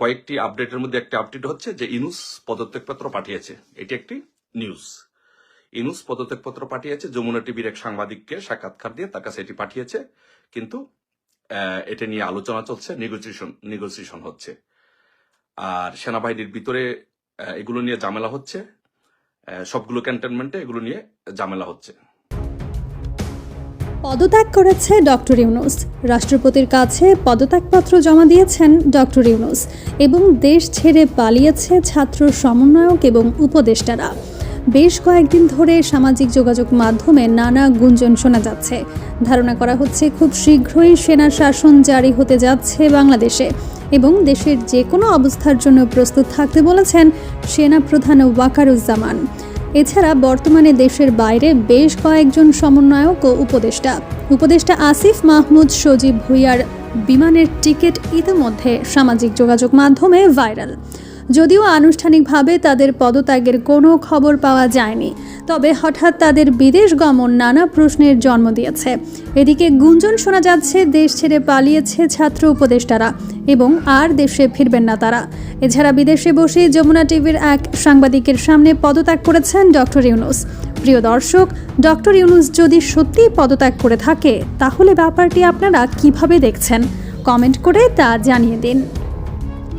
কয়েকটি আপডেটের মধ্যে একটি আপডেট হচ্ছে যে ইনুস পদত্যাগপত্র পাঠিয়েছে। এটি একটি নিউজ ইনুস পদত্যাগপত্র পাঠিয়েছে, যমুনা টিভির এক সাংবাদিককে সাক্ষাৎকার দিয়ে তার কাছে এটি পাঠিয়েছে। কিন্তু এটা নিয়ে আলোচনা চলছে নেগোসিয়েশন নেগোসিয়েশন হচ্ছে। আর সেনাবাহিনীর ভিতরে এগুলো নিয়ে ঝামেলা হচ্ছে। সবগুলো ক্যান্টনমেন্টে এগুলো নিয়ে ঝামেলা হচ্ছে। পদত্যাগ করেছে ডক্টর ইউনুস। রাষ্ট্রপতির কাছে পদত্যাগপত্র জমা দিয়েছেন ডক্টর ইউনুস এবং দেশ ছেড়ে পালিয়েছে ছাত্র সমন্বয়ক এবং উপদেষ্টারা। বেশ কয়েকদিন ধরে সামাজিক যোগাযোগ মাধ্যমে নানা গুঞ্জন শোনা যাচ্ছে। ধারণা করা হচ্ছে, খুব শীঘ্রই সেনা শাসন জারি হতে যাচ্ছে বাংলাদেশে এবং দেশের যে কোনো অবস্থার জন্য প্রস্তুত থাকতে বলেছেন সেনা প্রধান ওয়াকারুজ্জামান। এছাড়া বর্তমানে দেশের বাইরে বেশ কয়েকজন সমন্বয়ক ও উপদেষ্টা। উপদেষ্টা আসিফ মাহমুদ সজীব ভুইয়ার বিমানের টিকিট ইতিমধ্যে সামাজিক যোগাযোগ মাধ্যমে ভাইরাল। যদিও আনুষ্ঠানিকভাবে তাদের পদত্যাগের কোনো খবর পাওয়া যায়নি, তবে হঠাৎ তাদের বিদেশ গমন নানা প্রশ্নের জন্ম দিয়েছে। এদিকে গুঞ্জন শোনা যাচ্ছে, দেশ ছেড়ে পালিয়েছে ছাত্র উপদেষ্টারা এবং আর দেশে ফিরবেন না তারা। এছাড়া বিদেশে বসে যমুনা টিভির এক সাংবাদিকের সামনে পদত্যাগ করেছেন ডক্টর ইউনুস। প্রিয় দর্শক ডক্টর ইউনুস যদি সত্যিই পদত্যাগ করে থাকে, তাহলে ব্যাপারটি আপনারা কীভাবে দেখছেন? কমেন্ট করে তা জানিয়ে দিন।